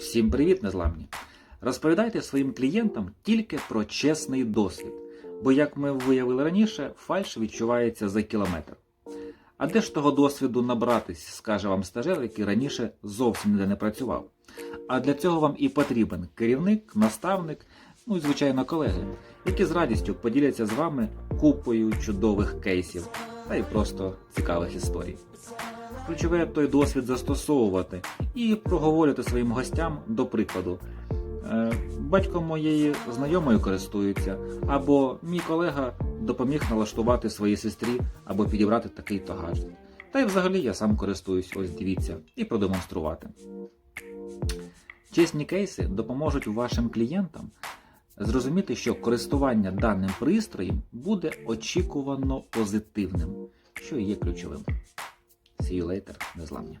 Всім привіт, незламні! Розповідайте своїм клієнтам тільки про чесний досвід, бо, як ми виявили раніше, фальш відчувається за кілометр. А де ж того досвіду набратись, скаже вам стажер, який раніше зовсім ніде не працював. А для цього вам і потрібен керівник, наставник, ну і звичайно колеги, які з радістю поділяться з вами купою чудових кейсів та й просто цікавих історій. Ключове той досвід застосовувати і проговорювати своїм гостям до прикладу. Е, Батько моєї знайомої користується, або мій колега допоміг налаштувати своїй сестрі або підібрати такий-то гаджет. Та й взагалі я сам користуюсь, ось дивіться, і продемонструвати. Чесні кейси допоможуть вашим клієнтам зрозуміти, що користування даним пристроєм буде очікувано позитивним, що і є ключовим. See you later, незламні.